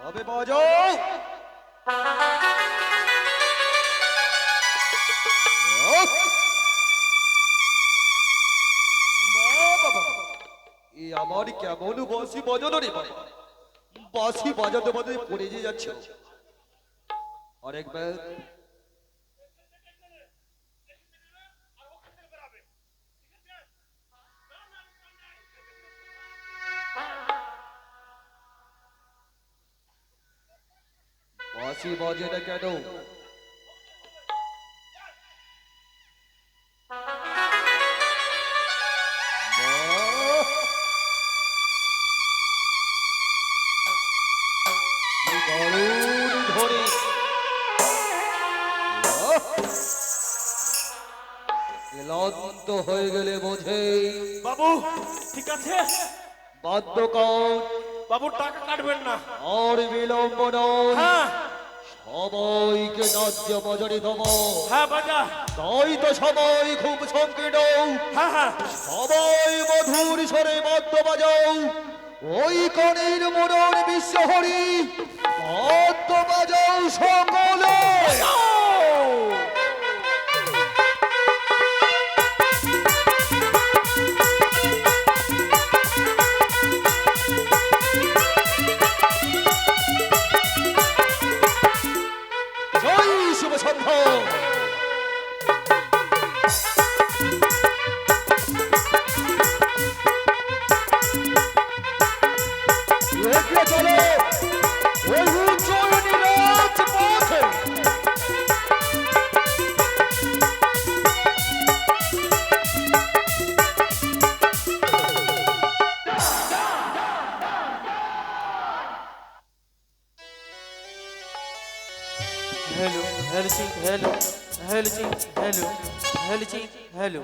তবে বজ। এ আমার কেমন বসি বাজানো বাঁশি বাজাতে বাজাতে পড়ে যে যাচ্ছে। আরেকবার। বাঁশি বাজে না কেন ক্লান্ত হয়ে গেলে বোঝে বাবু ঠিক আছে বাদ্যকর বাবু টাকা কাটবেন না আর বিলম্ব নয় হ্যাঁ সবাইকে রাজ্য বাজারে দেব। হ্যাঁ বাজা। তাই তো সবাই খুব সংকীর্ণ। হ্যাঁ হ্যাঁ। সবাই মধুর স্বরে বাদ্য বাজাও। ওই কণের বিশ্ব হরি। বাদ্য বাজাও সকলে Morro. هلو هلتي هلو هلتي هلو هلتي هلو